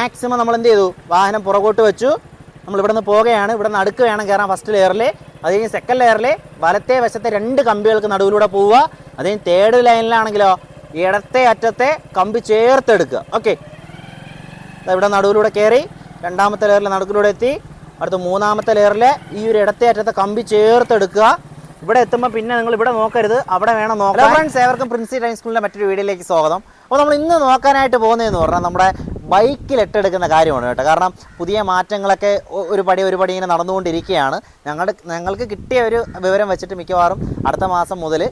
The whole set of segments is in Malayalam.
മാക്സിമം നമ്മൾ എന്ത് ചെയ്തു? വാഹനം പുറകോട്ട് വെച്ചു. നമ്മൾ ഇവിടെ നിന്ന് പോകുകയാണ് ഇവിടെ നിന്ന് അടുക്ക് വേണം കയറാൻ ഫസ്റ്റ് ലെയറിൽ അത് കഴിഞ്ഞ് സെക്കൻഡ് ലെയറിൽ വലത്തെ വശത്തെ രണ്ട് കമ്പികൾക്ക് നടുവിലൂടെ പോവുക. അത് കഴിഞ്ഞ് തേർഡ് ലൈനിലാണെങ്കിലോ ഇടത്തെ അറ്റത്തെ കമ്പി ചേർത്തെടുക്കുക ഓക്കെ ഇവിടെ നടുവിലൂടെ കയറി. രണ്ടാമത്തെ ലെയറിൽ നടുക്കിലൂടെ എത്തി. അടുത്ത മൂന്നാമത്തെ ലെയറിൽ ഈ ഒരു ഇടത്തെ അറ്റത്തെ കമ്പി ചേർത്തെടുക്കുക ഇവിടെ എത്തുമ്പോൾ പിന്നെ നിങ്ങൾ ഇവിടെ നോക്കരുത്. അവിടെ വേണം നോക്കാം ഫ്രണ്ട്സ് ഏവർക്കും പ്രിൻസി ഡ്രൈവിംഗ് സ്കൂളിന്റെ മറ്റൊരു വീഡിയോയിലേക്ക് സ്വാഗതം. അപ്പോൾ നമ്മൾ ഇന്ന് നോക്കാനായിട്ട് പോകുന്നതെന്ന് പറഞ്ഞാൽ നമ്മുടെ ബൈക്കിൽ എട്ടെടുക്കുന്ന കാര്യമാണ് കേട്ടോ. കാരണം പുതിയ മാറ്റങ്ങളൊക്കെ ഒരു പടി ഒരു പടി ഇങ്ങനെ നടന്നുകൊണ്ടിരിക്കുകയാണ്. ഞങ്ങളുടെ ഞങ്ങൾക്ക് കിട്ടിയ ഒരു വിവരം വെച്ചിട്ട് മിക്കവാറും അടുത്ത മാസം മുതൽ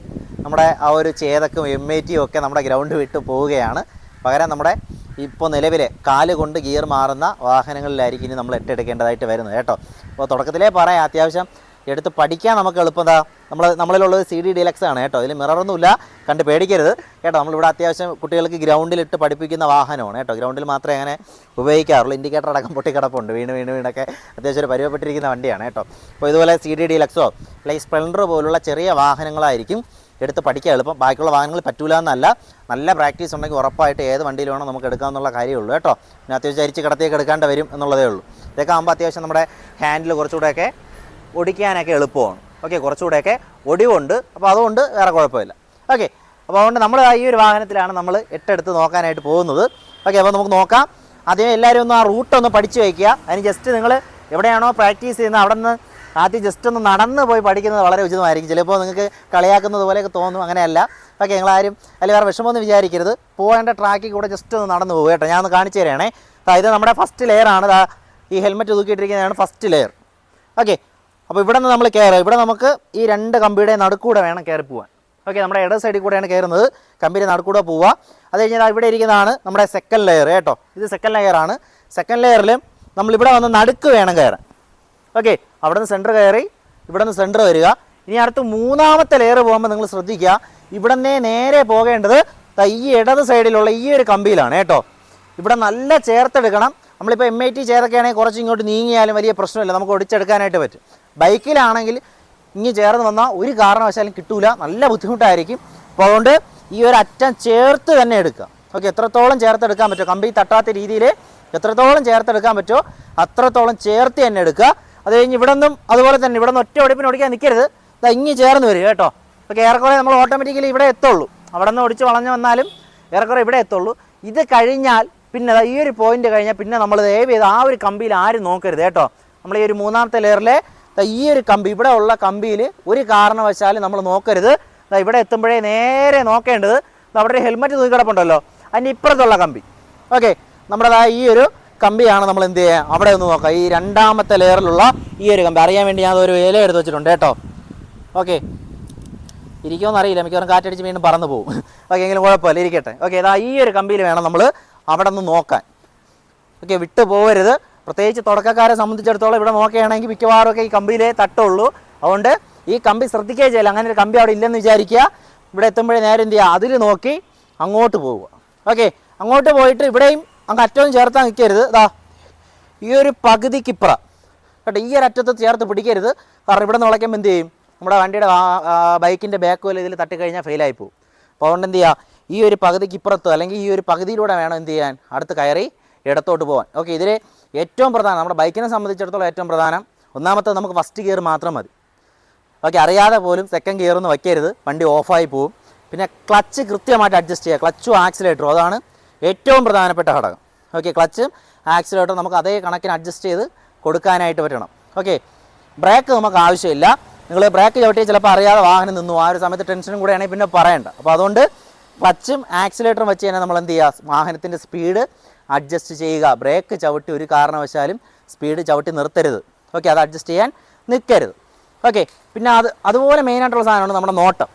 നമ്മുടെ ആ ഒരു ചേതക്കും എം എ ടിയും ഒക്കെ നമ്മുടെ ഗ്രൗണ്ട് വിട്ട് പോവുകയാണ്. പകരം നമ്മുടെ ഇപ്പോൾ നിലവിലെ കാൽ കൊണ്ട് ഗിയർ മാറുന്ന വാഹനങ്ങളിലായിരിക്കും ഇനി നമ്മൾ എട്ടെടുക്കേണ്ടതായിട്ട് വരുന്നത് കേട്ടോ. അപ്പോൾ തുടക്കത്തിലേ പറയാം അത്യാവശ്യം എടുത്ത് പഠിക്കാൻ നമുക്ക് എളുപ്പം എന്താ? നമ്മൾ നമ്മളിലുള്ളത് സി ഡി ഡിലക്സ് ആണ് കേട്ടോ. ഇതിൽ മിററൊന്നുമില്ല കണ്ട് പേടിക്കരുത്. കേട്ടോ നമ്മളിവിടെ അത്യാവശ്യം കുട്ടികൾക്ക് ഗ്രൗണ്ടിലിട്ട് പഠിപ്പിക്കുന്ന വാഹനമാണ് കേട്ടോ. ഗ്രൗണ്ടിൽ മാത്രമേ അങ്ങനെ ഉപയോഗിക്കാറുള്ളൂ. ഇൻഡിക്കേറ്റർ അടക്കം പൊട്ടിക്കിടപ്പുണ്ട് വീണ് വീണ് വീണൊക്കെ അത്യാവശ്യം ഒരു പരിവപ്പെട്ടിരിക്കുന്ന വണ്ടിയാണ് കേട്ടോ. അപ്പോൾ ഇതുപോലെ സി ഡി ഡിലക്സോ അല്ലെങ്കിൽ സ്പ്ലെൻഡർ പോലുള്ള ചെറിയ വാഹനങ്ങളായിരിക്കും എടുത്ത് പഠിക്കാൻ എളുപ്പം. ബാക്കിയുള്ള വാഹനങ്ങൾ പറ്റൂല എന്നല്ല. നല്ല പ്രാക്ടീസ് ഉണ്ടെങ്കിൽ ഉറപ്പായിട്ട് ഏത് വണ്ടിയിൽ വേണം നമുക്ക് എടുക്കാമെന്നുള്ള കാര്യമുള്ളൂ കേട്ടോ. പിന്നെ അത്യാവശ്യം അരിച്ച് കിടത്തിയൊക്കെ എടുക്കാണ്ട് വരും എന്നുള്ളതേ ഉള്ളൂ. ഇതൊക്കെ ആകുമ്പോൾ അത്യാവശ്യം നമ്മുടെ ഹാൻഡിൽ കുറച്ചുകൂടെയൊക്കെ ഒടിക്കാനൊക്കെ എളുപ്പമാണ്. ഓക്കെ കുറച്ചുകൂടെയൊക്കെ ഒടിവുണ്ട്. അപ്പോൾ അതുകൊണ്ട് വേറെ കുഴപ്പമില്ല. ഓക്കെ അപ്പോൾ അതുകൊണ്ട് നമ്മൾ ഈ ഒരു വാഹനത്തിലാണ് നമ്മൾ എട്ടെടുത്ത് നോക്കാനായിട്ട് പോകുന്നത്. ഓക്കെ അപ്പോൾ നമുക്ക് നോക്കാം. ആദ്യം എല്ലാവരും ഒന്ന് ആ റൂട്ട് ഒന്ന് പഠിച്ചു വയ്ക്കുക. അതിന് ജസ്റ്റ് നിങ്ങൾ എവിടെയാണോ പ്രാക്ടീസ് ചെയ്യുന്നത് അവിടെ നിന്ന് ആദ്യം ജസ്റ്റ് ഒന്ന് നടന്ന് പോയി പഠിക്കുന്നത് വളരെ ഉചിതമായിരിക്കും. ചിലപ്പോൾ നിങ്ങൾക്ക് കളിയാക്കുന്നത് പോലെയൊക്കെ തോന്നും അങ്ങനെയല്ല. ഓക്കെ നിങ്ങളാരും അതിൽ വേറെ വിഷമമൊന്നും വിചാരിക്കരുത്. പോകേണ്ട ട്രാക്കിൽ കൂടെ ജസ്റ്റ് ഒന്ന് നടന്ന് പോകും കേട്ടോ. ഞാൻ ഒന്ന് കാണിച്ചു തരാണേ. ഇത് നമ്മുടെ ഫസ്റ്റ് ലെയറാണ് ഈ ഹെൽമെറ്റ് തൂക്കിയിട്ടിരിക്കുന്നതാണ് ഫസ്റ്റ് ലെയർ ഓക്കെ അപ്പോൾ ഇവിടെ നിന്ന് നമ്മൾ കയറുക ഇവിടെ നമുക്ക് ഈ രണ്ട് കമ്പിയുടെ നടുക്കൂടെ വേണം കയറി പോകാൻ ഓക്കെ നമ്മുടെ ഇട സൈഡിൽ കൂടെയാണ് കയറുന്നത് കമ്പിയുടെ നടുക്കൂടെ പോവുക. അത് കഴിഞ്ഞാൽ ഇവിടെ ഇരിക്കുന്നതാണ് നമ്മുടെ സെക്കൻഡ് ലെയർ കേട്ടോ. ഇത് സെക്കൻഡ് ലെയറാണ് സെക്കൻഡ് ലെയറിൽ നമ്മൾ ഇവിടെ വന്ന് നടുക്ക് വേണം കയറാൻ. ഓക്കെ അവിടെ നിന്ന് സെന്റർ കയറി ഇവിടെ നിന്ന് സെന്റർ വരിക. ഇനി അടുത്ത് മൂന്നാമത്തെ ലെയർ പോകുമ്പോൾ നിങ്ങൾ ശ്രദ്ധിക്കുക. ഇവിടെ നിന്നേ നേരെ പോകേണ്ടത് ഈ ഇടത് സൈഡിലുള്ള ഈ ഒരു കമ്പിയിലാണ് കേട്ടോ. ഇവിടെ നല്ല ചേർത്തെടുക്കണം നമ്മളിപ്പോൾ എം ഐ ടി ചേർക്കുകയാണെങ്കിൽ കുറച്ച് ഇങ്ങോട്ട് നീങ്ങിയാലും വലിയ പ്രശ്നമില്ല. നമുക്ക് ഒടിച്ചെടുക്കാനായിട്ട് പറ്റും. ബൈക്കിലാണെങ്കിൽ ഇങ്ങ് ചേർന്ന് വന്നാൽ ഒരു കാരണവശാലും കിട്ടൂല. നല്ല ബുദ്ധിമുട്ടായിരിക്കും. അപ്പോൾ അതുകൊണ്ട് ഈ ഒരു അറ്റം ചേർത്ത് തന്നെ എടുക്കുക. ഓക്കെ എത്രത്തോളം ചേർത്തെടുക്കാൻ പറ്റുമോ? കമ്പി തട്ടാത്ത രീതിയിൽ എത്രത്തോളം ചേർത്തെടുക്കാൻ പറ്റുമോ അത്രത്തോളം ചേർത്ത് തന്നെ എടുക്കുക. അത് കഴിഞ്ഞ് ഇവിടെ നിന്നും അതുപോലെ തന്നെ ഇവിടെ നിന്ന് ഒറ്റ ഒടിപ്പിന് ഓടിക്കാൻ നിൽക്കരുത്. ഇതാ ഇങ്ങ് ചേർന്ന് വരും കേട്ടോ. ഓക്കെ ഏറെക്കുറെ നമ്മൾ ഓട്ടോമാറ്റിക്കലി ഇവിടെ എത്തുള്ളൂ. അവിടെ നിന്ന് ഒടിച്ച് വളഞ്ഞു വന്നാലും ഏറെക്കുറെ ഇവിടെ എത്തുള്ളൂ. ഇത് കഴിഞ്ഞാൽ പിന്നെ ഈ ഒരു പോയിന്റ് കഴിഞ്ഞാൽ പിന്നെ നമ്മൾ ദയവ് ചെയ്ത് ആ ഒരു കമ്പിയിൽ ആരും നോക്കരുത് കേട്ടോ. നമ്മൾ ഈ ഒരു മൂന്നാമത്തെ ലെയറിലെ ഈ ഒരു കമ്പി ഇവിടെ ഉള്ള കമ്പിയിൽ ഒരു കാരണവശാലും നമ്മൾ നോക്കരുത്. ഇവിടെ എത്തുമ്പോഴേ നേരെ നോക്കേണ്ടത് അവിടെ ഒരു ഹെൽമെറ്റ് തൂക്കി കിടപ്പുണ്ടല്ലോ അതിന്റെ ഇപ്പുറത്തുള്ള കമ്പി. ഓക്കെ നമ്മുടെ ഈ ഒരു കമ്പിയാണ് നമ്മൾ എന്ത് ചെയ്യുക അവിടെ ഒന്ന് നോക്കാം. ഈ രണ്ടാമത്തെ ലെയറിലുള്ള ഈ ഒരു കമ്പി. അറിയാൻ വേണ്ടി ഞാൻ ഒരു ഇല എടുത്ത് വെച്ചിട്ടുണ്ട് കേട്ടോ. ഓക്കെ. ഇരിക്കുമെന്ന് അറിയില്ല മിക്കവാറും കാറ്റടിച്ച് വീണ്ടും പറന്നു പോകും. ഓക്കെ എങ്കിലും കുഴപ്പമില്ല. ഇരിക്കട്ടെ. ഓക്കെ ഇതാ ഈ ഒരു കമ്പിയിൽ വേണം നമ്മൾ അവിടെ നിന്ന് നോക്കാൻ. ഓക്കെ വിട്ടു പോകരുത് പ്രത്യേകിച്ച് തുടക്കക്കാരെ സംബന്ധിച്ചിടത്തോളം ഇവിടെ നോക്കുകയാണെങ്കിൽ മിക്കവാറും ഒക്കെ ഈ കമ്പിയിലേ തട്ടുള്ളൂ. അതുകൊണ്ട് ഈ കമ്പി ശ്രദ്ധിക്കുകയും ചെയ്യില്ല. അങ്ങനെ ഒരു കമ്പി അവിടെ ഇല്ലെന്ന് വിചാരിക്കുക. ഇവിടെ എത്തുമ്പോഴേ നേരെ എന്ത് ചെയ്യുക? അതിൽ നോക്കി അങ്ങോട്ട് പോവുക. ഓക്കെ. അങ്ങോട്ട് പോയിട്ട് ഇവിടെയും അങ്ങ് അറ്റവും ചേർത്താൽ നിൽക്കരുത്. ഇതാ ഈ ഒരു പകുതിക്കിപ്പുറ. കേട്ടോ ഈ ഒരു അറ്റത്ത് ചേർത്ത് പിടിക്കരുത്. കാരണം ഇവിടെ നിന്ന് വിളയ്ക്കുമ്പോൾ എന്ത് ചെയ്യും? നമ്മുടെ വണ്ടിയുടെ ബൈക്കിന്റെ ബാക്ക് വല്ല ഇതിൽ തട്ടിക്കഴിഞ്ഞാൽ ഫെയിലായി പോകും അപ്പോൾ അതുകൊണ്ട് എന്ത് ചെയ്യുക? ഈ ഒരു പകുതിക്ക് ഇപ്പുറത്ത് അല്ലെങ്കിൽ ഈ ഒരു പകുതിയിലൂടെ വേണം എന്ത് ചെയ്യാൻ? അടുത്ത് കയറി ഇടത്തോട്ട് പോകാൻ ഓക്കെ ഇതിൽ ഏറ്റവും പ്രധാനം നമ്മുടെ ബൈക്കിനെ സംബന്ധിച്ചിടത്തോളം ഏറ്റവും പ്രധാനം ഒന്നാമത്തെ നമുക്ക് ഫസ്റ്റ് ഗിയർ മാത്രം മതി. ഓക്കെ അറിയാതെ പോലും സെക്കൻഡ് ഗിയർ ഒന്ന് വയ്ക്കരുത് വണ്ടി ഓഫായി പോവും. പിന്നെ ക്ലച്ച് കൃത്യമായിട്ട് അഡ്ജസ്റ്റ് ചെയ്യുക. ക്ലച്ചും ആക്സിലേറ്ററും അതാണ് ഏറ്റവും പ്രധാനപ്പെട്ട ഘടകം. ഓക്കെ ക്ലച്ചും ആക്സിലേറ്ററും നമുക്ക് അതേ കണക്കിന് അഡ്ജസ്റ്റ് ചെയ്ത് കൊടുക്കാനായിട്ട് പറ്റണം. ഓക്കെ ബ്രേക്ക് നമുക്ക് ആവശ്യമില്ല. നിങ്ങൾ ബ്രേക്ക് ചവിട്ടിയാൽ ചിലപ്പോൾ അറിയാതെ വാഹനം നിന്നു ആ ഒരു സമയത്ത് ടെൻഷനും കൂടെ ആണെങ്കിൽ പിന്നെ പറയണ്ട. അപ്പോൾ അതുകൊണ്ട് ക്ലച്ചും ആക്സിലേറ്ററും വെച്ച് തന്നെ നമ്മൾ എന്ത് ചെയ്യുക? വാഹനത്തിന്റെ സ്പീഡ് അഡ്ജസ്റ്റ് ചെയ്യുക. ബ്രേക്ക് ചവിട്ടി ഒരു കാരണവശാലും സ്പീഡ് ചവിട്ടി നിർത്തരുത്. ഓക്കെ അത് അഡ്ജസ്റ്റ് ചെയ്യാൻ നിൽക്കരുത്. ഓക്കെ പിന്നെ അത് അതുപോലെ മെയിനായിട്ടുള്ള സാധനമാണ് നമ്മുടെ നോട്ടം.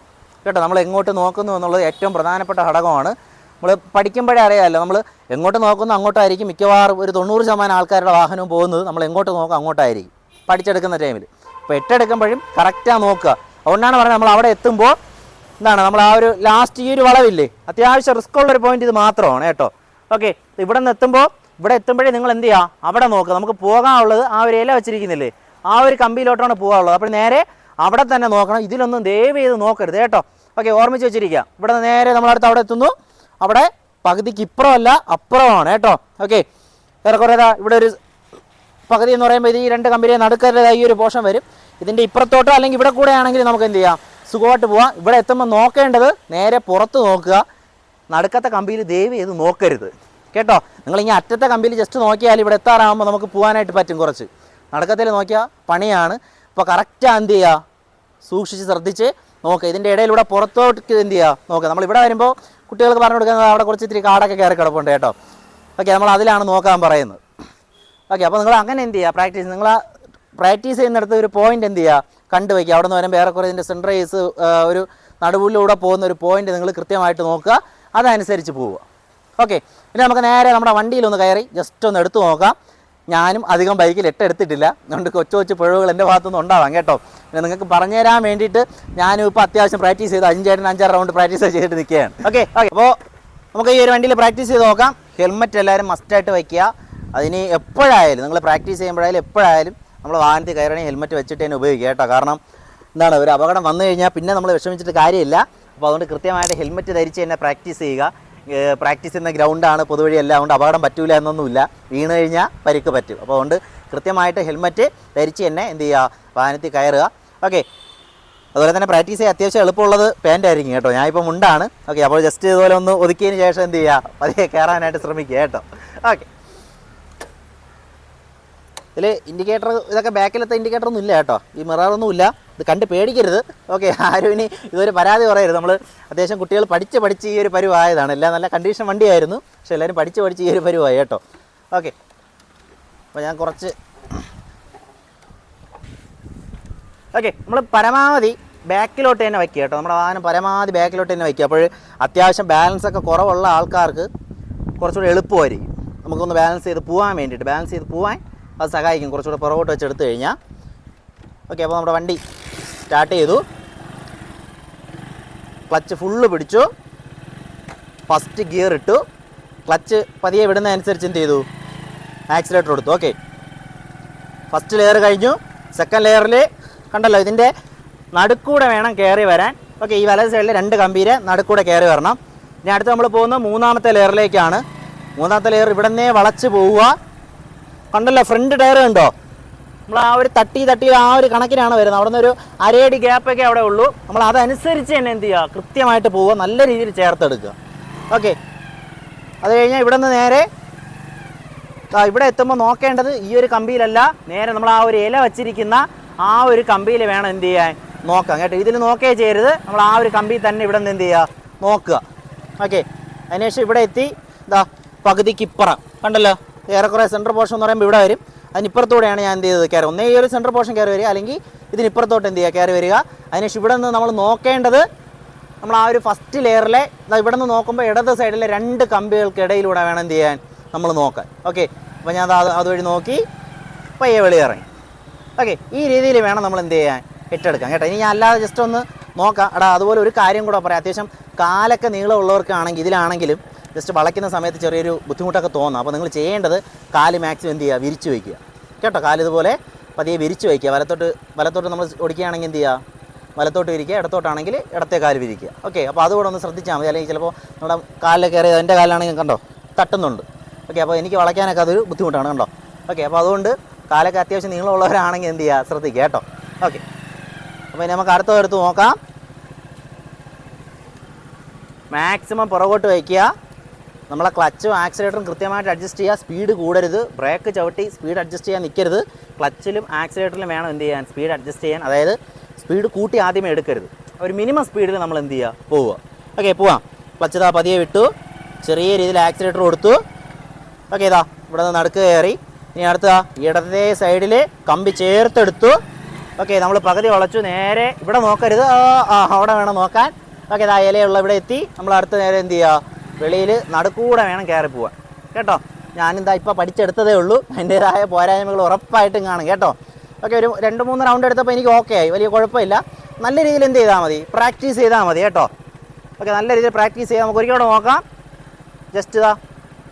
കേട്ടോ നമ്മൾ എങ്ങോട്ട് നോക്കുന്നു എന്നുള്ളത് ഏറ്റവും പ്രധാനപ്പെട്ട ഘടകമാണ്. നമ്മൾ പഠിക്കുമ്പോഴേ അറിയാമല്ലോ നമ്മൾ എങ്ങോട്ട് നോക്കുന്നു അങ്ങോട്ടായിരിക്കും മിക്കവാറും ഒരു തൊണ്ണൂറ് ശതമാനം ആൾക്കാരുടെ വാഹനവും പോകുന്നത്. നമ്മൾ എങ്ങോട്ട് നോക്കുക അങ്ങോട്ടായിരിക്കും. പഠിച്ചെടുക്കുന്ന ടൈമിൽ അപ്പോൾ എട്ടെടുക്കുമ്പോഴും കറക്റ്റാണ് നോക്കുക. അതുകൊണ്ടാണ് പറഞ്ഞത് നമ്മൾ അവിടെ എത്തുമ്പോൾ എന്താണ് നമ്മൾ ആ ഒരു ലാസ്റ്റ് ഈ ഒരു വളവില്ലേ അത്യാവശ്യം റിസ്ക് ഉള്ള ഒരു പോയിന്റ് ഇത് മാത്രമാണ് കേട്ടോ. ഓക്കെ ഇവിടെ നിന്ന് എത്തുമ്പോൾ ഇവിടെ എത്തുമ്പോഴേ നിങ്ങൾ എന്ത് ചെയ്യുക? അവിടെ നോക്കുക നമുക്ക് പോകാനുള്ളത് ആ ഒരു ഇല വെച്ചിരിക്കുന്നില്ലേ? ആ ഒരു കമ്പിയിലോട്ടാണ് പോകാനുള്ളത്. അപ്പോൾ നേരെ അവിടെ തന്നെ നോക്കണം. ഇതിലൊന്നും ദയവ് ചെയ്ത് നോക്കരുത് കേട്ടോ. ഓക്കെ ഓർമ്മിച്ച് വെച്ചിരിക്കുക. ഇവിടെ നിന്ന് നേരെ നമ്മളടുത്ത് അവിടെ എത്തുന്നു. അവിടെ പകുതിക്ക് ഇപ്പുറമല്ല അപ്പുറമാണ് കേട്ടോ. ഓക്കെ ഏറെക്കുറെ ഇവിടെ ഒരു പകുതി എന്ന് പറയുമ്പോൾ ഇത് ഈ രണ്ട് കമ്പനിയെ നടുക്കരുതായി ഒരു പോഷൻ വരും. ഇതിന്റെ ഇപ്പുറത്തോട്ടോ അല്ലെങ്കിൽ ഇവിടെ കൂടെ ആണെങ്കിൽ നമുക്ക് എന്ത് ചെയ്യാം? സുഖമായിട്ട് പോവാം. ഇവിടെ എത്തുമ്പോൾ നോക്കേണ്ടത് നേരെ പുറത്ത് നോക്കുക. നടുക്കത്തെ കമ്പിയിൽ ദയവ് ചെയ്ത് നോക്കരുത്. കേട്ടോ? നിങ്ങൾ ഇനി അറ്റത്തെ കമ്പിയിൽ ജസ്റ്റ് നോക്കിയാൽ ഇവിടെ എത്താറാകുമ്പോൾ നമുക്ക് പോകാനായിട്ട് പറ്റും കുറച്ച്. നടക്കത്തിൽ നോക്കിയാൽ പണിയാണ്. അപ്പോൾ കറക്റ്റ് എന്ത് ചെയ്യുക സൂക്ഷിച്ച് ശ്രദ്ധിച്ച് നോക്കുക ഇതിന്റെ ഇടയിലൂടെ പുറത്തോട്ട് എന്ത് ചെയ്യുക നോക്കുക നമ്മൾ ഇവിടെ വരുമ്പോൾ കുട്ടികൾക്ക് പറഞ്ഞു കൊടുക്കുന്നത് അവിടെ കുറച്ച് ഇത്തിരി കാടൊക്കെ കയറി കിടപ്പുണ്ട് കേട്ടോ. ഓക്കെ നമ്മൾ അതിലാണ് നോക്കാൻ പറയുന്നത്. ഓക്കെ അപ്പോൾ നിങ്ങൾ അങ്ങനെ എന്ത് ചെയ്യുക പ്രാക്ടീസ് നിങ്ങൾ പ്രാക്ടീസ് ചെയ്യുന്നിടത്ത് ഒരു പോയിന്റ് എന്ത് ചെയ്യുക കണ്ടു വയ്ക്കുക. അവിടെ നിന്ന് വരുമ്പോൾ ഏറെക്കുറെ ഇതിന്റെ സെൻട്രൈസ് ഒരു നടുവിലൂടെ പോകുന്ന ഒരു പോയിന്റ് നിങ്ങൾ കൃത്യമായിട്ട് നോക്കുക. അതനുസരിച്ച് പോവുക. ഓക്കെ പിന്നെ നമുക്ക് നേരെ നമ്മുടെ വണ്ടിയിലൊന്ന് കയറി ജസ്റ്റ് ഒന്ന് എടുത്തു നോക്കാം. ഞാനും അധികം ബൈക്കിൽ എട്ടെടുത്തിട്ടില്ല അതുകൊണ്ട് കൊച്ചു കൊച്ചു പിഴവുകൾ എന്റെ ഭാഗത്തുനിന്ന് ഉണ്ടാവാം കേട്ടോ. പിന്നെ നിങ്ങൾക്ക് പറഞ്ഞു തരാൻ വേണ്ടിയിട്ട് ഞാനും ഇപ്പോൾ അത്യാവശ്യം പ്രാക്ടീസ് ചെയ്ത് അഞ്ചായിരം അഞ്ചാറ് റൗണ്ട് പ്രാക്ടീസ് ചെയ്തിട്ട് നിൽക്കുകയാണ്. ഓക്കെ ഓക്കെ അപ്പോൾ നമുക്ക് ഈ ഒരു വണ്ടിയിൽ പ്രാക്ടീസ് ചെയ്ത് നോക്കാം. ഹെൽമെറ്റ് എല്ലാവരും മസ്റ്റായിട്ട് വയ്ക്കുക. അതിന് എപ്പോഴായാലും നിങ്ങൾ പ്രാക്ടീസ് ചെയ്യുമ്പോഴായാലും എപ്പോഴായാലും നമ്മൾ വാഹനത്തിൽ കയറണമെങ്കിൽ ഹെൽമെറ്റ് വെച്ചിട്ട് തന്നെ ഉപയോഗിക്കുക കേട്ടോ. കാരണം എന്താണ് ഒരു അപകടം വന്നു കഴിഞ്ഞാൽ പിന്നെ നമ്മൾ വിഷമിച്ചിട്ട് കാര്യമില്ല. അപ്പോൾ അതുകൊണ്ട് കൃത്യമായിട്ട് ഹെൽമെറ്റ് ധരിച്ച് തന്നെ പ്രാക്ടീസ് ചെയ്യുക. പ്രാക്ടീസ് ചെയ്യുന്ന ഗ്രൗണ്ടാണ് പൊതുവഴി എല്ലാം. കൊണ്ട് അപകടം പറ്റൂല എന്നൊന്നുമില്ല. വീണ് കഴിഞ്ഞാൽ പരിക്ക് പറ്റും. അപ്പോൾ അതുകൊണ്ട് കൃത്യമായിട്ട് ഹെൽമറ്റ് ധരിച്ച് തന്നെ എന്ത് ചെയ്യുക? വാഹനത്തിൽ കയറുക. ഓക്കെ. അതുപോലെ തന്നെ പ്രാക്ടീസ് ചെയ്യാൻ അത്യാവശ്യം എളുപ്പമുള്ളത് പാന്റ് ആയിരിക്കും കേട്ടോ. ഞാൻ ഇപ്പോൾ മുണ്ടാണ്. ഓക്കെ. അപ്പോൾ ജസ്റ്റ് ഇതുപോലെ ഒന്ന് ഒതുക്കിയതിന് ശേഷം എന്ത് ചെയ്യുക? പതിയെ കയറാനായിട്ട് ശ്രമിക്കുക കേട്ടോ. ഓക്കെ. ഇതിൽ ഇൻഡിക്കേറ്റർ ഇതൊക്കെ ബാക്കിലത്തെ ഇൻഡിക്കേറ്റർ ഒന്നും ഇല്ല കേട്ടോ. ഈ മിററൊന്നും ഇല്ല. ഇത് കണ്ട് പേടിക്കരുത്. ഓക്കെ ആരും ഇനി ഇതൊരു പരാതി പറയരുത്. നമ്മൾ അത്യാവശ്യം കുട്ടികൾ പഠിച്ച് പഠിച്ച് ഈ ഒരു പരുവായതാണ്. എല്ലാം നല്ല കണ്ടീഷൻ വണ്ടിയായിരുന്നു. പക്ഷെ എല്ലാവരും പഠിച്ച് പഠിച്ച് ഈ ഒരു പരുവായി കേട്ടോ. ഓക്കെ. അപ്പോൾ ഞാൻ കുറച്ച് ഓക്കെ നമ്മൾ പരമാവധി ബാക്കിലോട്ട് തന്നെ വയ്ക്കുക കേട്ടോ. നമ്മുടെ വാഹനം പരമാവധി ബാക്കിലോട്ട് തന്നെ വയ്ക്കുക. അപ്പോൾ അത്യാവശ്യം ബാലൻസ് ഒക്കെ കുറവുള്ള ആൾക്കാർക്ക് കുറച്ചുകൂടി എളുപ്പമായിരിക്കും. നമുക്കൊന്ന് ബാലൻസ് ചെയ്ത് പോകാൻ വേണ്ടിയിട്ട്. ബാലൻസ് ചെയ്ത് പോകാൻ അത് സഹായിക്കും. കുറച്ചുകൂടെ പുറകോട്ട് വെച്ച് എടുത്തു കഴിഞ്ഞാൽ ഓക്കെ അപ്പോൾ നമ്മുടെ വണ്ടി സ്റ്റാർട്ട് ചെയ്തു. ക്ലച്ച് ഫുള്ള് പിടിച്ചു. ഫസ്റ്റ് ഗിയർ ഇട്ടു. ക്ലച്ച് പതിയെ വിടുന്നതനുസരിച്ച് എന്ത് ചെയ്തു? ആക്സിലേറ്റർ കൊടുത്തു. ഓക്കെ ഫസ്റ്റ് ലെയർ കഴിഞ്ഞു. സെക്കൻഡ് ലെയറിൽ കണ്ടല്ലോ ഇതിന്റെ നടുക്കൂടെ വേണം കയറി വരാൻ. ഓക്കെ ഈ വലത് സൈഡിൽ രണ്ട് കമ്പീര് നടുക്കൂടെ കയറി വരണം. ഇനി അടുത്ത് നമ്മൾ പോകുന്നത് മൂന്നാമത്തെ ലെയറിലേക്കാണ് മൂന്നാമത്തെ ലെയർ ഇവിടെ നിന്നേ വളച്ച് പോവുക. കണ്ടല്ലോ ഫ്രണ്ട് ടയർ കണ്ടോ? നമ്മൾ ആ ഒരു തട്ടി തട്ടി ആ ഒരു കണക്കിനാണ് വരുന്നത്. അവിടെ നിന്ന് ഒരു അരയടി ഗ്യാപ്പൊക്കെ അവിടെ ഉള്ളൂ. നമ്മൾ അതനുസരിച്ച് തന്നെ എന്ത് ചെയ്യുക? കൃത്യമായിട്ട് പോവുക. നല്ല രീതിയിൽ ചേർത്തെടുക്കുക. ഓക്കെ അത് കഴിഞ്ഞാൽ ഇവിടെ നിന്ന് നേരെ ഇവിടെ എത്തുമ്പോൾ നോക്കേണ്ടത് ഈ ഒരു കമ്പിയിലല്ല. നേരെ നമ്മൾ ആ ഒരു ഇല വച്ചിരിക്കുന്ന ആ ഒരു കമ്പിയിൽ വേണം എന്ത് ചെയ്യാൻ നോക്കാം കേട്ടോ ഇതിൽ നോക്കേ ചെയ്യരുത്. നമ്മൾ ആ ഒരു കമ്പി തന്നെ ഇവിടെ നിന്ന് എന്ത് ചെയ്യുക? നോക്കുക. ഓക്കെ അതിനുശേഷം ഇവിടെ എത്തി. ഇതാ പകുതിക്കിപ്പുറം. കണ്ടല്ലോ? ഏറെക്കുറെ സെൻട്രൽ പോർഷൻ എന്ന് പറയുമ്പോൾ ഇവിടെ വരും. അതിനിപ്പുറത്തൂടെയാണ് ഞാൻ എന്ത് ചെയ്തത്? കയറി ഒന്നേ ഒരു സെൻട്രൽ പോർഷൻ കയറി വരിക. അല്ലെങ്കിൽ ഇതിനിപ്പുറത്തോട്ട് എന്ത് ചെയ്യുക? കയറി വരിക. അതിനുശേഷം ഇവിടെ നിന്ന് നമ്മൾ നോക്കേണ്ടത് നമ്മൾ ആ ഒരു ഫസ്റ്റ് ലെയറിലെ ഇവിടെ നിന്ന് നോക്കുമ്പോൾ ഇടത് സൈഡിലെ രണ്ട് കമ്പികൾക്കിടയിലൂടെ വേണം എന്ത് ചെയ്യാൻ നമ്മൾ നോക്കാൻ. ഓക്കെ അപ്പോൾ ഞാൻ അത് അതുവഴി നോക്കി. പയ്യെ വെളി ഇറങ്ങി. ഓക്കെ ഈ രീതിയിൽ വേണം നമ്മൾ എന്ത് ചെയ്യാൻ? ഇട്ടെടുക്കാം കേട്ടോ. ഇനി ഞാൻ അല്ലാതെ ജസ്റ്റ് ഒന്ന് നോക്കാം. അടാ അതുപോലെ ഒരു കാര്യം കൂടെ പറയാം. അത്യാവശ്യം കാലൊക്കെ നീളമുള്ളവർക്കാണെങ്കിൽ ഇതിലാണെങ്കിലും ജസ്റ്റ് വളയ്ക്കുന്ന സമയത്ത് ചെറിയൊരു ബുദ്ധിമുട്ടൊക്കെ തോന്നാം. അപ്പോൾ നിങ്ങൾ ചെയ്യേണ്ടത് കാൽ മാക്സിമം എന്ത് ചെയ്യുക? വിരിച്ചു വയ്ക്കുക. കേട്ടോ? കാൽ ഇതുപോലെ പതിയെ വിരിച്ചു വയ്ക്കുക. വലത്തോട്ട് വലത്തോട്ട് നമ്മൾ ഓടിക്കുകയാണെങ്കിൽ എന്ത് ചെയ്യുക? വലത്തോട്ട് വിരിക്കുക ഇടത്തോട്ടാണെങ്കിൽ ഇടത്തെ കാൽ വിരിക്കുക. ഓക്കെ. അപ്പോൾ അതുകൂടെ ഒന്ന് ശ്രദ്ധിച്ചാൽ മതി. അല്ലെങ്കിൽ ചിലപ്പോൾ നമ്മുടെ കാലിൽ കയറി എന്റെ കാലിലാണെങ്കിൽ കണ്ടോ? തട്ടുന്നുണ്ട്. ഓക്കെ. അപ്പോൾ എനിക്ക് വളയ്ക്കാനൊക്കെ അതൊരു ബുദ്ധിമുട്ടാണ് കണ്ടോ? ഓക്കെ. അപ്പോൾ അതുകൊണ്ട് കാലൊക്കെ അത്യാവശ്യം നീളമുള്ളവരാണെങ്കിൽ എന്ത് ചെയ്യുക? ശ്രദ്ധിക്കുക കേട്ടോ. ഓക്കെ. അപ്പോൾ ഇനി നമുക്ക് അടുത്ത എടുത്ത് നോക്കാം. മാക്സിമം പുറകോട്ട് വയ്ക്കുക. നമ്മളെ ക്ലച്ചും ആക്സിലേറ്ററും കൃത്യമായിട്ട് അഡ്ജസ്റ്റ് ചെയ്യുക സ്പീഡ് കൂടരുത്. ബ്രേക്ക് ചവിട്ടി സ്പീഡ് അഡ്ജസ്റ്റ് ചെയ്യാൻ നിൽക്കരുത് ക്ലച്ചിലും ആക്സിലേറ്ററിലും വേണം എന്ത് ചെയ്യാൻ? സ്പീഡ് അഡ്ജസ്റ്റ് ചെയ്യാൻ. അതായത് സ്പീഡ് കൂട്ടി ആദ്യമേ എടുക്കരുത്. ഒരു മിനിമം സ്പീഡിൽ നമ്മൾ എന്ത് ചെയ്യുക? പോവുക. ഓക്കെ പോവാം. ക്ലച്ച് ഇതാ പതിയെ വിട്ടു. ചെറിയ രീതിയിൽ ആക്സിലേറ്റർ കൊടുത്തു. ഓക്കെ ഇതാ ഇവിടെ നിന്ന് നടുക്ക് കയറി. ഇനി അടുത്ത ഇടത്തെ സൈഡിൽ കമ്പി ചേർത്തെടുത്തു. ഓക്കെ നമ്മൾ പകുതി വളച്ചു. നേരെ ഇവിടെ നോക്കരുത്. അവിടെ വേണം നോക്കാൻ. ഓക്കെ ഇതാ ഇലയുള്ള ഇവിടെ എത്തി. നമ്മൾ അടുത്ത നേരെ എന്ത് ചെയ്യുക? വെളിയിൽ നടുക്കൂടെ വേണം കയറി പോവാൻ. കേട്ടോ? ഞാനിതാ ഇപ്പോൾ പഠിച്ചെടുത്തതേ ഉള്ളൂ. അതിന്റേതായ പോരായ്മകൾ ഉറപ്പായിട്ടും കാണും. കേട്ടോ? ഓക്കെ ഒരു രണ്ട് മൂന്ന് റൗണ്ട് എടുത്തപ്പോൾ എനിക്ക് ഓക്കെ ആയി. വലിയ കുഴപ്പമില്ല. നല്ല രീതിയിൽ എന്ത് ചെയ്താൽ മതി? പ്രാക്ടീസ് ചെയ്താൽ മതി കേട്ടോ? ഓക്കെ നല്ല രീതിയിൽ പ്രാക്ടീസ് ചെയ്യാം. നമുക്ക് ഒരിക്കലും നോക്കാം. ജസ്റ്റ് ഇതാ.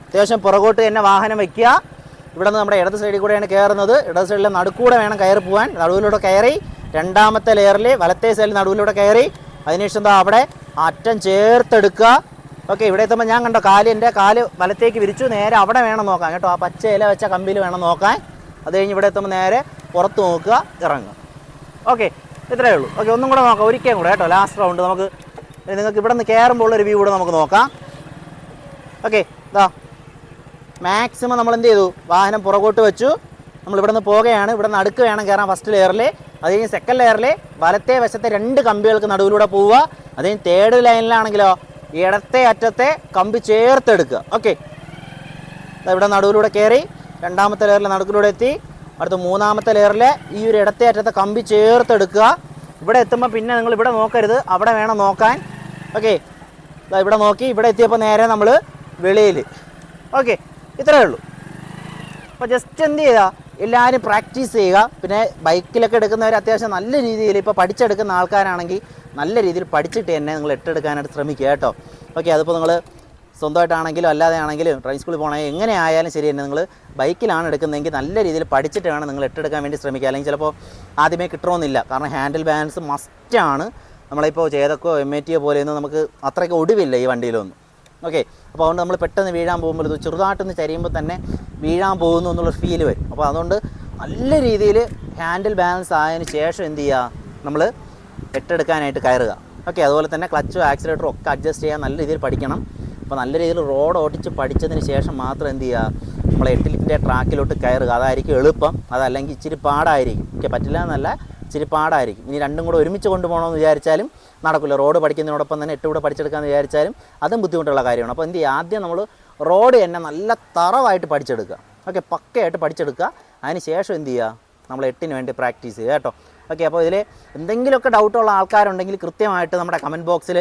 അത്യാവശ്യം പുറകോട്ട് തന്നെ വാഹനം വയ്ക്കുക ഇവിടെ നിന്ന് നമ്മുടെ ഇടത് സൈഡിൽ കൂടെയാണ് കയറുന്നത്. ഇടത് സൈഡിലെ നടുക്കൂടെ വേണം കയറി പോകാൻ നടുവിലൂടെ കയറി. രണ്ടാമത്തെ ലെയറിൽ വലത്തെ സൈഡിൽ നടുവിലൂടെ കയറി. അതിനുശേഷം എന്താ അവിടെ അറ്റം ചേർത്തെടുക്കുക. ഓക്കെ ഇവിടെ എത്തുമ്പോൾ ഞാൻ കണ്ടോ കാൽ എന്റെ കാൽ വലത്തേക്ക് വിരിച്ചു നേരെ അവിടെ വേണം നോക്കാൻ. കേട്ടോ ആ പച്ച ഇല വെച്ച കമ്പിയിൽ വേണം നോക്കാൻ. അത് കഴിഞ്ഞ് ഇവിടെ എത്തുമ്പോൾ നേരെ പുറത്ത് നോക്കുക ഇറങ്ങുക. ഓക്കെ ഇത്രയേ ഉള്ളൂ. ഓക്കെ ഒന്നും കൂടെ നോക്കാം ഒരിക്കലും കൂടെ. കേട്ടോ ലാസ്റ്റ് റൗണ്ട് നമുക്ക് നിങ്ങൾക്ക് ഇവിടെ നിന്ന് കയറുമ്പോൾ ഉള്ളൊരു വ്യൂ കൂടെ നമുക്ക് നോക്കാം. ഓക്കെ ഇതാ മാക്സിമം നമ്മൾ എന്ത് ചെയ്തു? വാഹനം പുറകോട്ട് വെച്ചു. നമ്മൾ ഇവിടെ നിന്ന് പോകുകയാണ് ഇവിടെ നിന്ന് അടുക്ക് വേണം കയറാൻ ഫസ്റ്റ് ലെയറിൽ അത് കഴിഞ്ഞ് സെക്കൻഡ് ലെയറിൽ വലത്തെ വശത്തെ രണ്ട് കമ്പികൾക്ക് നടുവിലൂടെ പോവുക. അത് കഴിഞ്ഞ് തേർഡ് ലൈനിലാണെങ്കിലോ ഇടത്തെ അറ്റത്തെ കമ്പി ചേർത്തെടുക്കുക. ഓക്കെ ഇവിടെ നടുവിലൂടെ കയറി രണ്ടാമത്തെ ലെയറിൽ നടുക്കിലൂടെ എത്തി. അടുത്ത മൂന്നാമത്തെ ലെയറിൽ ഈ ഒരു ഇടത്തെ അറ്റത്തെ കമ്പി ചേർത്തെടുക്കുക. ഇവിടെ എത്തുമ്പോൾ പിന്നെ നിങ്ങൾ ഇവിടെ നോക്കരുത്. അവിടെ വേണം നോക്കാൻ. ഓക്കെ ഇവിടെ നോക്കി. ഇവിടെ എത്തിയപ്പോൾ നേരെ നമ്മൾ വെളിയിൽ ഓക്കെ ഇത്രയേ ഉള്ളൂ. അപ്പോൾ ജസ്റ്റ് എന്ത് ചെയ്യുക? എല്ലാവരും പ്രാക്ടീസ് ചെയ്യുക. പിന്നെ ബൈക്കിലൊക്കെ എടുക്കുന്നവർ അത്യാവശ്യം നല്ല രീതിയിൽ ഇപ്പോൾ പഠിച്ചെടുക്കുന്ന ആൾക്കാരാണെങ്കിൽ നല്ല രീതിയിൽ പഠിച്ചിട്ട് തന്നെ നിങ്ങൾ എട്ടെടുക്കാനായിട്ട് ശ്രമിക്കുക കേട്ടോ. ഓക്കെ അതിപ്പോൾ നിങ്ങൾ സ്വന്തമായിട്ടാണെങ്കിലും അല്ലാതെ ആണെങ്കിലും ഡ്രൈവിംഗ് സ്കൂളിൽ പോകണമെങ്കിൽ എങ്ങനെ ആയാലും ശരി തന്നെ നിങ്ങൾ ബൈക്കിലാണ് എടുക്കുന്നതെങ്കിൽ നല്ല രീതിയിൽ പഠിച്ചിട്ട് വേണം നിങ്ങൾ എട്ടെടുക്കാൻ വേണ്ടി ശ്രമിക്കുക. അല്ലെങ്കിൽ ചിലപ്പോൾ ആദ്യമേ കിട്ടണമെന്നില്ല. കാരണം ഹാൻഡിൽ ബാലൻസ് മസ്റ്റാണ് നമ്മളിപ്പോൾ ചേതക്കോ എം എ ടിയോ പോലെയൊന്നും നമുക്ക് അത്രയ്ക്ക് ഒടിവില്ല ഈ വണ്ടിയിലൊന്നും. ഓക്കെ അപ്പോൾ അതുകൊണ്ട് നമ്മൾ പെട്ടെന്ന് വീഴാൻ പോകുമ്പോൾ ഇത് ചെറുതായിട്ടൊന്ന് ചരിയുമ്പോൾ തന്നെ വീഴാൻ പോകുന്നു എന്നുള്ളൊരു ഫീൽ വരും. അപ്പോൾ അതുകൊണ്ട് നല്ല രീതിയിൽ ഹാൻഡിൽ ബാലൻസ് ആയതിനു ശേഷം എന്ത് ചെയ്യുക? നമ്മൾ എട്ടെടുക്കാനായിട്ട് കയറുക. ഓക്കെ അതുപോലെ തന്നെ ക്ലച്ചും ആക്സിലേറ്ററും ഒക്കെ അഡ്ജസ്റ്റ് ചെയ്യാൻ നല്ല രീതിയിൽ പഠിക്കണം. അപ്പോൾ നല്ല രീതിയിൽ റോഡ് ഓടിച്ച് പഠിച്ചതിന് ശേഷം മാത്രം എന്ത് ചെയ്യുക? നമ്മൾ എട്ടിലിന്റെ ട്രാക്കിലോട്ട് കയറുക. അതായിരിക്കും എളുപ്പം. അതല്ലെങ്കിൽ ഇച്ചിരി പാടായിരിക്കും. ഓക്കെ പറ്റില്ല എന്നല്ല. ഇച്ചിരി പാടായിരിക്കും. ഇനി രണ്ടും കൂടെ ഒരുമിച്ച് കൊണ്ടുപോകണമെന്ന് വിചാരിച്ചാലും നടക്കില്ല. റോഡ് പഠിക്കുന്നതിനോടൊപ്പം തന്നെ എട്ട് കൂടെ പഠിച്ചെടുക്കാമെന്ന് വിചാരിച്ചാലും അതും ബുദ്ധിമുട്ടുള്ള കാര്യമാണ്. അപ്പോൾ എന്ത് ചെയ്യുക? ആദ്യം നമ്മൾ റോഡ് തന്നെ നല്ല തറവായിട്ട് പഠിച്ചെടുക്കുക. ഓക്കെ പക്കയായിട്ട് പഠിച്ചെടുക്കുക. അതിന് ശേഷം എന്ത് ചെയ്യുക? നമ്മൾ എട്ടിന് വേണ്ടി പ്രാക്ടീസ് ചെയ്യുക കേട്ടോ. ഓക്കെ അപ്പോൾ ഇതിൽ എന്തെങ്കിലുമൊക്കെ ഡൗട്ടുള്ള ആൾക്കാരുണ്ടെങ്കിൽ കൃത്യമായിട്ട് നമ്മുടെ കമന്റ് ബോക്സിൽ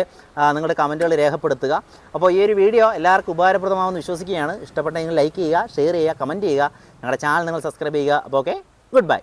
നിങ്ങളുടെ കമന്റുകൾ രേഖപ്പെടുത്തുക. അപ്പോൾ ഈ ഒരു വീഡിയോ എല്ലാവർക്കും ഉപകാരപ്രദമാകുമെന്ന് വിശ്വസിക്കുകയാണ്. ഇഷ്ടപ്പെട്ടെങ്കിൽ ലൈക്ക് ചെയ്യുക ഷെയർ ചെയ്യുക കമന്റ് ചെയ്യുക. ഞങ്ങളുടെ ചാനൽ നിങ്ങൾ സബ്സ്ക്രൈബ് ചെയ്യുക. അപ്പോൾ ഓക്കെ ഗുഡ് ബൈ